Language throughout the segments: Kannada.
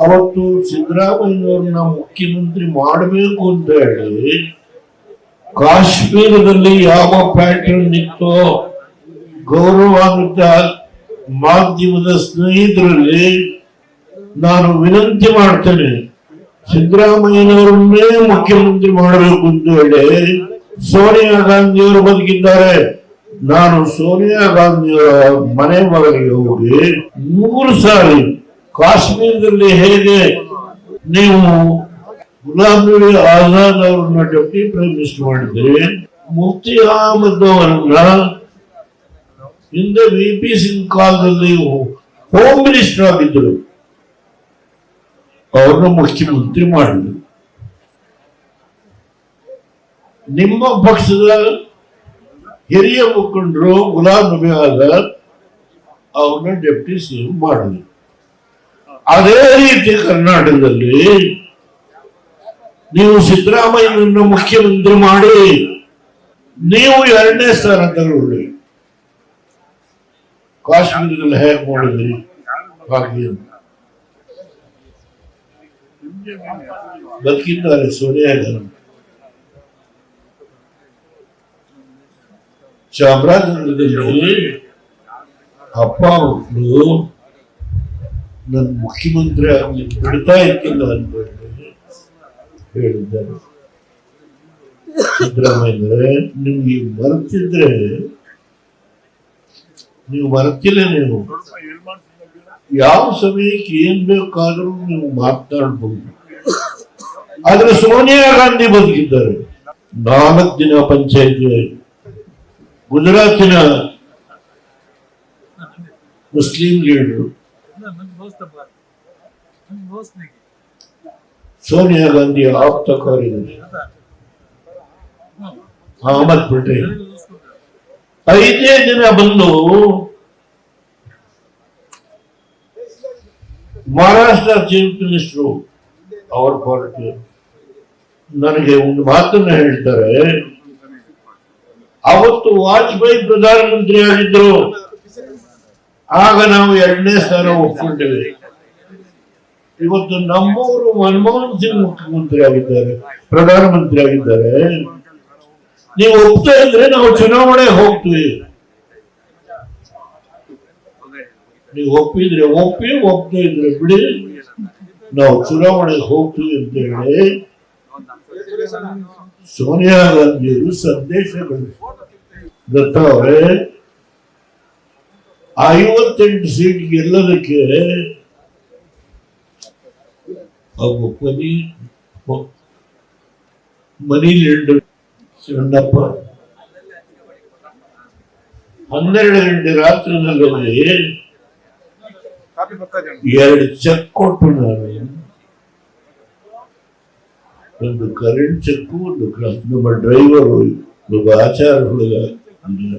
ಅವತ್ತು ಸಿದ್ದರಾಮಯ್ಯವ್ರನ್ನ ಮುಖ್ಯಮಂತ್ರಿ ಮಾಡಬೇಕು ಅಂತ ಹೇಳಿ ಕಾಶ್ಮೀರದಲ್ಲಿ ಯಾವ ಪ್ಯಾಟರ್ನ್ ಇತ್ತೋ ಗೌರವಾನ್ವಿತ ಮಾಧ್ಯಮದ ಸ್ನೇಹಿತರಲ್ಲಿ ನಾನು ವಿನಂತಿ ಮಾಡ್ತೇನೆ ಸಿದ್ದರಾಮಯ್ಯನವರನ್ನೇ ಮುಖ್ಯಮಂತ್ರಿ ಮಾಡಬೇಕು ಅಂತ ಹೇಳಿ ಸೋನಿಯಾ ಗಾಂಧಿಯವರು ಬದುಕಿದ್ದಾರೆ. ನಾನು ಸೋನಿಯಾ ಗಾಂಧಿಯವರ ಮನೆ ಒಳಗೆ ಹೋಗಿ ಮೂರು ಸಾರಿ ಕಾಶ್ಮೀರದಲ್ಲಿ ಹೇಗೆ ನೀವು ಗುಲಾಮ್ ನಬಿ ಆಜಾದ್ ಅವರನ್ನ ಡೆಪ್ಟಿ ಪ್ರೈಮ್ ಮಿನಿಸ್ಟರ್ ಮಾಡಿದ್ರಿ ಮುಫ್ತಿ ಅಹಮದ್ ಅವರನ್ನ ಹಿಂದೆ ವಿ ಪಿ ಸಿಂಗ್ ಕಾಲದಲ್ಲಿ ಹೋಮ್ ಮಿನಿಸ್ಟರ್ ಆಗಿದ್ದರು. ಅವ್ರನ್ನ ಮುಖ್ಯಮಂತ್ರಿ ಮಾಡಿದ್ರು. ನಿಮ್ಮ ಪಕ್ಷದ ಹಿರಿಯ ಮುಖಂಡರು ಗುಲಾಮ್ ನಬಿ ಆಜಾದ್ ಅವ್ರನ್ನ ಡೆಪ್ಟಿ ಸಿಎಂ ಮಾಡಿದ್ರು. ಅದೇ ರೀತಿ ಕರ್ನಾಟಕದಲ್ಲಿ ನೀವು ಸಿದ್ದರಾಮಯ್ಯನನ್ನು ಮುಖ್ಯಮಂತ್ರಿ ಮಾಡಿ, ನೀವು ಎರಡನೇ ಸ್ಥಾನ ತಗೊಳ್ಳಿ. ಕಾಶ್ಮೀರದಲ್ಲಿ ಹೇಗೆ ಮಾಡಿದ್ರಿ. ಬದುಕಿದ್ದಾರೆ ಸೋನಿಯಾ ಗಾಂಧಿ. ಚಾಮರಾಜನಗರದಲ್ಲಿ ಅಪ್ಪ ಮಕ್ಕಳು ನನ್ನ ಮುಖ್ಯಮಂತ್ರಿ ಆಗಲಿ ಬಿಡ್ತಾ ಇರ್ತಿಲ್ಲ ಹೇಳಿ ಹೇಳಿದ್ದಾರೆ. ಸಿದ್ದರಾಮಯ್ಯ, ನಿಮ್ಗೆ ಮರೆತಿದ್ರೆ ನೀವು ಮರೆತಿಲ್ಲ ನೀವು. ಯಾವ ಸಮಯಕ್ಕೆ ಏನ್ ಬೇಕಾದ್ರೂ ನೀವು ಮಾತನಾಡ್ಬೋದು ಆದ್ರೆ ಸೋನಿಯಾ ಗಾಂಧಿ ಬದುಕಿದ್ದಾರೆ. ನಾಲ್ಕು ದಿನ ಪಂಚಾಯತಿ, ಗುಜರಾತಿನ ಮುಸ್ಲಿಂ ಲೀಡರು ಸೋನಿಯಾ ಗಾಂಧಿ ಆಪ್ತ ಕಾರ್ಯದರ್ಶಿ ಅಹಮದ್ ಪಟೇಲ್. ಐದೇ ದಿನ ಬಂದು ಮಹಾರಾಷ್ಟ್ರ ಚೀಫ್ ಮಿನಿಸ್ಟರ್ ಅವರ ಪಾರ್ಟಿ ನನಗೆ ಒಂದು ಮಾತನ್ನ ಹೇಳ್ತಾರೆ. ಅವತ್ತು ವಾಜಪೇಯಿ ಪ್ರಧಾನಮಂತ್ರಿ ಆಗಿದ್ರು. ಆಗ ನಾವು ಎರಡನೇ ಸ್ಥಾನ ಒಪ್ಪಿಕೊಂಡಿದ್ದೇವೆ. ಇವತ್ತು ನಮ್ಮವರು ಮನಮೋಹನ್ ಸಿಂಗ್ ಮುಖ್ಯಮಂತ್ರಿ ಆಗಿದ್ದಾರೆ ಪ್ರಧಾನಮಂತ್ರಿ ಆಗಿದ್ದಾರೆ. ನೀವು ಒಪ್ತಾ ಇದ್ರೆ ನಾವು ಚುನಾವಣೆ ಹೋಗ್ತೀವಿ. ನೀವು ಒಪ್ಪಿದ್ರೆ ಒಪ್ಪಿ ಒಪ್ತಾ ಇದ್ರೆ ಬಿಡಿ. ನಾವು ಚುನಾವಣೆಗೆ ಹೋಗ್ತೀವಿ ಅಂತ ಹೇಳಿ ಸೋನಿಯಾ ಗಾಂಧಿಯವರು ಸಂದೇಶಗಳು ಗೊತ್ತವ್ರೆ ಐವತ್ತೆಂಟು ಸೀಟ್ ಗೆಲ್ಲೋದಕ್ಕೆ ಒಬ್ಬ ಮನಿ ಮನಿ ಲೀಡರ್ ಶಿವಣ್ಣಪ್ಪ ಹನ್ನೆರಡು ಗಂಟೆ ರಾತ್ರಿನಲ್ಲಿ ಎರಡು ಚೆಕ್ ಕೊಟ್ಟು ನಾನು ಒಂದು ಕರೆಂಟ್ ಚೆಕ್ ಒಂದು ಕ್ಲಾಸ್ ನಮ್ಮ ಡ್ರೈವರು ಒಬ್ಬ ಆಚಾರ ಹುಡುಗ ಇಲ್ಲ.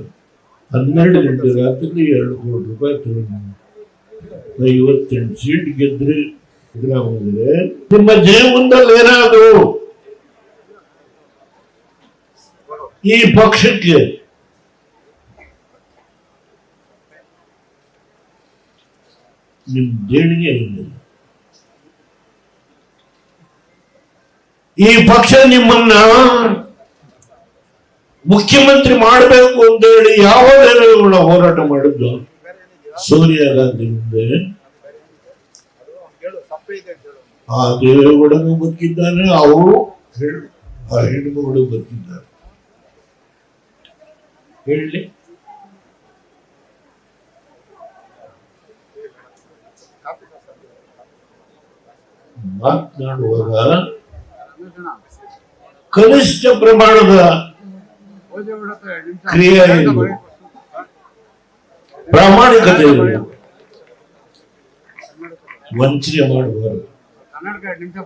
ಹನ್ನೆರಡು ಗಂಟೆ ರಾತ್ರಿ ಎರಡು ಕೋಟಿ ರೂಪಾಯಿ ತಗೊಂಡು ಐವತ್ತೆಂಟು ಸೀಟ್ ಗೆದ್ರೆ ಸಿದ್ದರಾಮಯ್ಯ ನಿಮ್ಮ ಜೀವನದಲ್ಲಿ ಏನಾದ್ರು ಈ ಪಕ್ಷಕ್ಕೆ ನಿಮ್ಮ ದೇಣಿಗೆ ಇಲ್ಲ ಈ ಪಕ್ಷ ನಿಮ್ಮನ್ನ ಮುಖ್ಯಮಂತ್ರಿ ಮಾಡಬೇಕು ಅಂತ ಹೇಳಿ ಯಾವ ನೆರವುಗಳ ಹೋರಾಟ ಮಾಡಿದ್ದು? ಸೋನಿಯಾ ಗಾಂಧಿ ಆ ದೇವೇಗೌಡನು ಬದುಕಿದ್ದಾನೆ, ಅವರು ಆ ಹೆಣ್ಣುಮಗಳು ಬದುಕಿದ್ದಾರೆ. ಹೇಳಿ. ಮಾತನಾಡುವಾಗ ಕನಿಷ್ಠ ಪ್ರಮಾಣದ ಕ್ರಿಯೆ ಇರಬೇಕು. ಪ್ರಾಮಾಣಿಕತೆ ಇರಬೇಕು. ವಂಚನೆ ಮಾಡಬಾರದು ಕನ್ನಡಕ ಎರಡು ನಿಮಿಷ